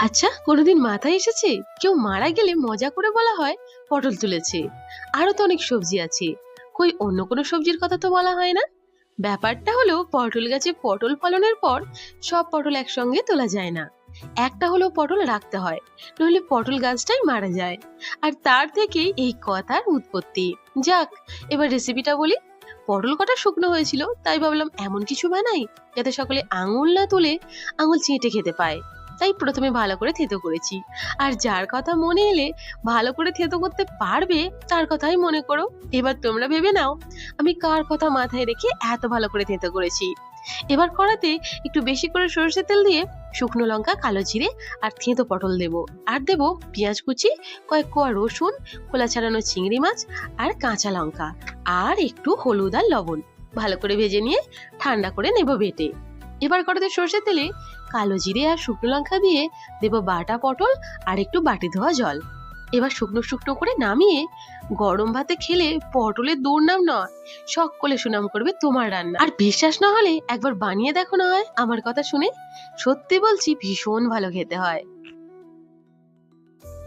আচ্ছা কোনোদিন মাথায় এসেছে? কেউ মারা গেলে মজা করে বলা হয়, পটল তুলেছে। আরও তো অনেক সবজি আছে। কই, অন্য কোনো সবজির কথা তো বলা হয় না? ব্যাপারটা হলো, পটল গাছে পটল ফলনের পর সব পটল একসঙ্গে তোলা যায় না। একটা হলো পটল রাখতে হয়, নইলে পটল গাছটাই মারা যায়। আর তার থেকেই এই কথার উৎপত্তি। যাক, এবার রেসিপিটা বলি। পটল কটা শুকনো হয়েছিল, তাই ভাবলাম এমন কিছু বানাই, যাতে সকলে আঙুল না তুলে আঙুল চেটে খেতে পায়। তাই প্রথমে ভালো করে থেতো করেছি। আর যার কথা মনে এলে ভালো করে থেতো করতে পারবে, তার কথাই মনে করো। এবার তোমরা ভেবে নাও, আমি কার কথা মাথায় রেখে এত ভালো করে থেতো করেছি? এবার কড়াতে একটু বেশি করে সরষের তেল দিয়ে শুকনো লঙ্কা, কালো জিরে আর থেঁতো পটল দেব। আর দেব পেঁয়াজ কুচি, কয়েক কোয়া রসুন, খোলা ছাড়ানো চিংড়ি মাছ আর কাঁচা লঙ্কা। আর একটু হলুদ আর লবণ। ভালো করে ভেজে নিয়ে ঠান্ডা করে নেব বেটে। এবার কড়াতে সর্ষের তেলে কালো জিরে আর শুকনো লঙ্কা দিয়ে দেব বাটা পটল আর একটু বাটি ধোয়া জল। এবার শুকনো শুকনো করে নামিয়ে গরম ভাতে খেলে পটলের দুর্নাম নয়, সকলে সুনাম করবে তোমার রান্না। আর বিশ্বাস না হলে একবার বানিয়ে দেখো না হয়, আমার কথা শুনে সত্যি বলছি ভীষণ ভালো খেতে হয়।